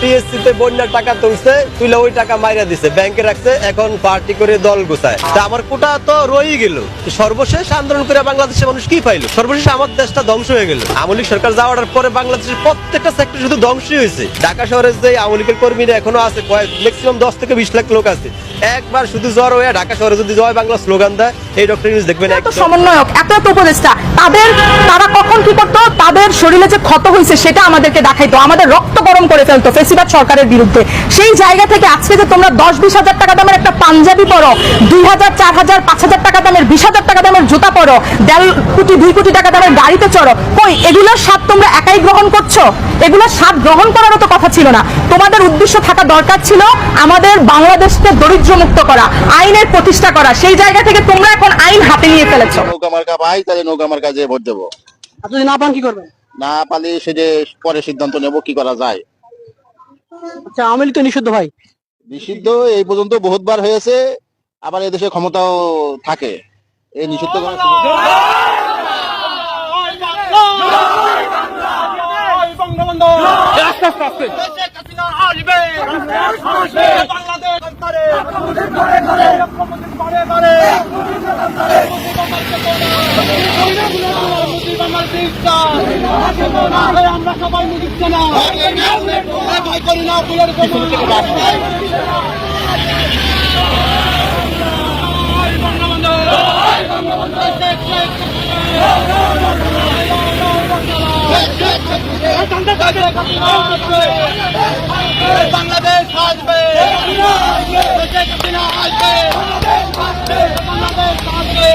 TSC তে বন্যার টাকা তুলছে তুলে ওই টাকা মাইরা দিছে ব্যাংকে রাখছে এখন পার্টি করে দল গোছায়। তা আমার কোটা তো গেল। সর্বশেষ আন্দোলন করে বাংলাদেশের মানুষ কি পাইলো? সর্বশেষ আমার দেশটা ধ্বংস হয়ে গেল। আওয়ামী লীগ সরকার যাওয়ার পরে বাংলাদেশের প্রত্যেকটা সেক্টর শুধু ধ্বংসই হয়েছে। ঢাকা শহরে যে আওয়ামী লীগের কর্মীরা এখনও আছে ম্যাক্সিমাম দশ থেকে বিশ লাখ লোক আছে। একবার শুধু জ্বর হয়ে ঢাকা শহরে যদি জয় বাংলা স্লোগান দেয় এই ডক্টর ইউনুস দেখবেন এত সমন্বয়ক এত এত উপদেষ্টা তাদের তারা কখন শরীরে যে ক্ষত হয়েছে সেটা আমাদেরকে দেখাইতো আমাদের রক্ত গরম করে ফেলতো ফেসিবাদ সরকারের বিরুদ্ধে। সেই জায়গা থেকে আজকে যে তোমরা দশ বিশ হাজার টাকা দামের একটা পাঞ্জাবি পরো দুই হাজার চার হাজার পাঁচ হাজার টাকা দামের বিশ হাজার টাকা দামের জুতা পরো দেড় কোটি দুই কোটি টাকা দামের গাড়িতে চড়ো কই এগুলোর স্বাদ তোমরা একাই গ্রহণ করছ? এগুলোর স্বাদ গ্রহণ করারও তো কথা ছিল না। তোমাদের উদ্দেশ্য থাকা দরকার ছিল আমাদের বাংলাদেশকে দরিদ্র মুক্ত করা আইনের প্রতিষ্ঠা করা। সেই জায়গা থেকে তোমরা এখন আইন হাতে নিয়ে ফেলেছো। নৌকা মার্কা পাই তাহলে নৌকা মার্কা যে ভোট দেবো। আপনি না পান কি করবেন? না পালে সে যে পরে সিদ্ধান্ত নেব কি করা যায়? আচ্ছা আওয়ামী লীগ তো নিষিদ্ধ ভাই। নিষিদ্ধ এই পর্যন্ত বহুতবার হয়েছে আবার এদেশে ক্ষমতাও থাকে। এই নিষিদ্ধ করার সুযোগ- আমরা সবাই মুদিচ্ছি না ভয় করি না ফুলের বাংলাদেশ আসবে বাংলাদেশ আসবে